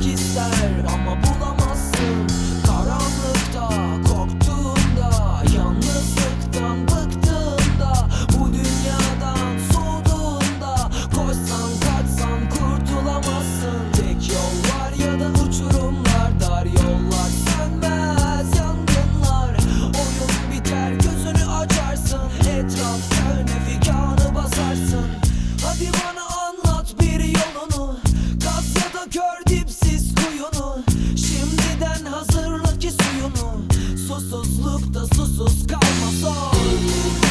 çok ister ama bulamazsın. Karanlıkta, korktuğunda, yalnızlıktan bıktığında Bu dünyadan soğuduğunda Koşsan kaçsan kurtulamazsın. Tek yol var ya da uçurumlar Dar yollar sönmez. Yangınlar Oyun biter gözünü açarsın. Etraf köhne figanı basarsın. Hadi bana anlat bir yolunu. Kaz ya da kör Susuzlukta susuz kalma son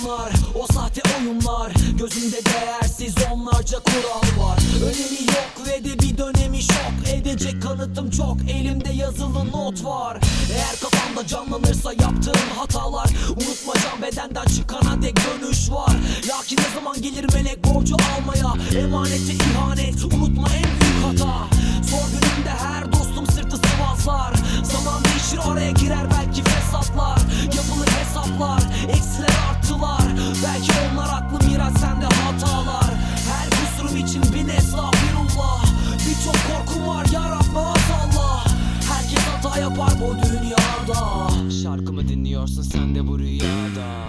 yalanlar O sahte oyunlar. Gözümde değersiz onlarca kural var. Önemi yok ve de bir dönemi şok. Edecek kanıtım çok Elimde yazılı not var. Eğer kafamda canlanırsa yaptığım hatalar Unutmayacağım bedenden çıkana dek dönüş var. Lakin ne zaman gelir melek borcu almaya? Emanete ihanet unutma en büyük hata. Zor günümde her dostum sırtı sıvazlar Zaman değişir oraya girer belki fesatlar. Yapılır hesaplar eksiler Belki onlar haklı miras sende hatalar. Her kusurum için bin estağfirullah. Birçok korkum var yaratmaz Allah Herkes hata yapar bu dünyada. Şarkımı dinliyorsun sen de bu rüyada.